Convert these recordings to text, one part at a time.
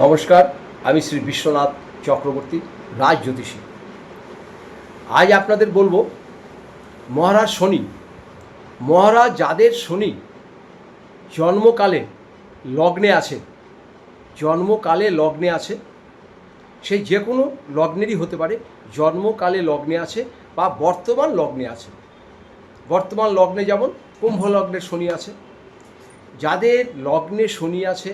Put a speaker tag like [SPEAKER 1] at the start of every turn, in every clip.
[SPEAKER 1] নমস্কার, আমি শ্রী বিশ্বনাথ চক্রবর্তী, রাজ জ্যোতিষী। আজ আপনাদের বলব, মহারাজ শনি, মহারাজ যাদের শনি জন্মকালে লগ্নে আছে, জন্মকালে লগ্নে আছে, সে যে কোনো লগ্নেরই হতে পারে, জন্মকালে লগ্নে আছে বা বর্তমান লগ্নে আছে। বর্তমান লগ্নে যেমন কুম্ভ লগ্নের শনি আছে, যাদের লগ্নে শনি আছে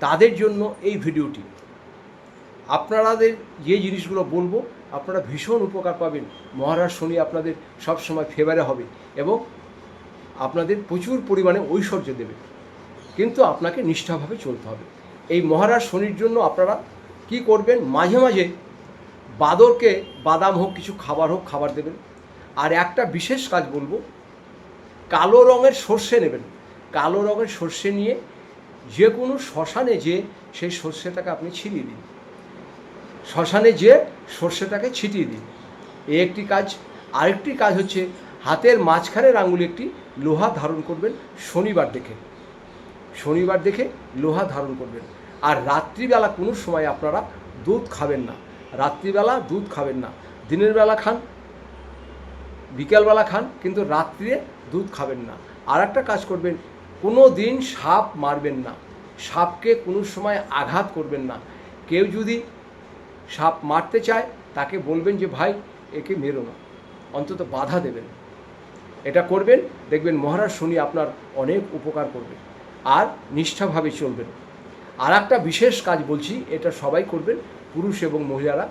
[SPEAKER 1] তাদের জন্য এই ভিডিওটি। আপনাদের যে জিনিসগুলো বলব, আপনারা ভীষণ উপকার পাবেন। মহারাজ শনি আপনাদের সবসময় ফেভারে হবে এবং আপনাদের প্রচুর পরিমাণে ঐশ্বর্য দেবে। কিন্তু আপনাকে নিষ্ঠাভাবে চলতে হবে। এই মহারাজ শনির জন্য আপনারা কি করবেন? মাঝে মাঝে বাদরকে বাদাম হোক, কিছু খাবার হোক, খাবার দেবেন। আর একটা বিশেষ কাজ বলব, কালো রঙের সর্ষে নেবেন। কালো রঙের সর্ষে নিয়ে যে কোনো শ্মশানে যে সেই সর্ষেটাকে আপনি ছিটিয়ে দিন। শ্মশানে যে সর্ষেটাকে ছিটিয়ে দিন। এই একটি কাজ। আরেকটি কাজ হচ্ছে হাতের মাঝখানের আঙুলে একটি লোহা ধারণ করবেন শনিবার দেখে। শনিবার দেখে লোহা ধারণ করবেন। আর রাত্রিবেলা কোনো সময় আপনারা দুধ খাবেন না। রাত্রিবেলা দুধ খাবেন না। দিনের বেলা খান, বিকেলবেলা খান, কিন্তু রাত্রিরে দুধ খাবেন না। আর একটা কাজ করবেন কোনো দিন সাপ মারবেন না। সাপকে কোনো সময় আঘাত করবেন না। কেউ যদি সাপ মারতে চায়, তাকে বলবেন যে, ভাই, একে মেরো না। অন্তত বাধা দেবেন। এটা করবেন, দেখবেন মহারাজ শনি আপনার অনেক উপকার করবে আর নিষ্ঠাভাবে চলবেন। আর একটা বিশেষ কাজ বলছি, এটা সবাই করবেন, পুরুষ এবং মহিলারা।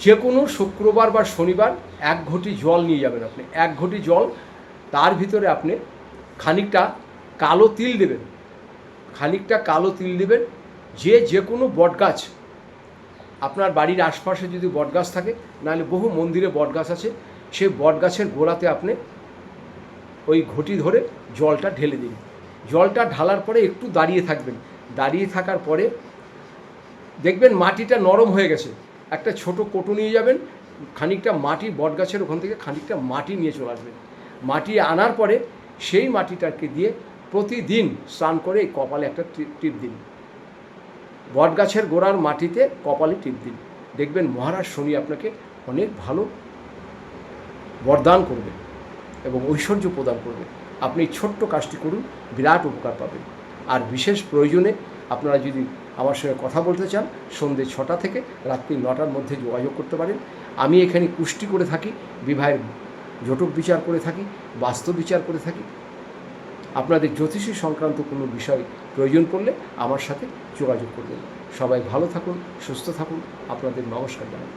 [SPEAKER 1] যে কোনো শুক্রবার বা শনিবার এক ঘটি জল নিয়ে যাবেন আপনি। এক ঘটি জল, তার ভিতরে আপনি খানিকটা কালো তিল দেবেন। খানিকটা কালো তিল দেবেন। যে যে কোনো বটগাছ, আপনার বাড়ির আশপাশে যদি বটগাছ থাকে, নাহলে বহু মন্দিরে বটগাছ আছে, সেই বটগাছের গোড়াতে আপনি ওই ঘটি ধরে জলটা ঢেলে দিন। জলটা ঢালার পরে একটু দাঁড়িয়ে থাকবেন। দাঁড়িয়ে থাকার পরে দেখবেন মাটিটা নরম হয়ে গেছে। একটা ছোট কোটো নিয়ে যাবেন, খানিকটা মাটি বটগাছের ওখান থেকে খানিকটা মাটি নিয়ে চলে আসবেন। মাটি আনার পরে সেই মাটিটাকে দিয়ে প্রতিদিন স্নান করে এই কপালে একটা টিপ দিন। বটগাছের গোড়ার মাটিতে কপালে টিপ দিন। দেখবেন মহারাজ শনি আপনাকে অনেক ভালো বরদান করবে এবং ঐশ্বর্য প্রদান করবে আপনি ছোট্ট কাজটি করুন, বিরাট উপকার পাবেন। আর বিশেষ প্রয়োজনে আপনারা যদি আমার সঙ্গে কথা বলতে চান, সন্ধ্যে ছটা থেকে রাত্রি নটার মধ্যে যোগাযোগ করতে পারেন। আমি এখানে কুষ্টি করে থাকি, বিবাহের জটক বিচার করে থাকি বাস্তব বিচার করে থাকি। আপনাদের জ্যোতিষী সংক্রান্ত কোনো বিষয় প্রয়োজন পড়লে আমার সাথে যোগাযোগ করবেন। সবাই ভালো থাকুন, সুস্থ থাকুন। আপনাদের নমস্কার জানাই।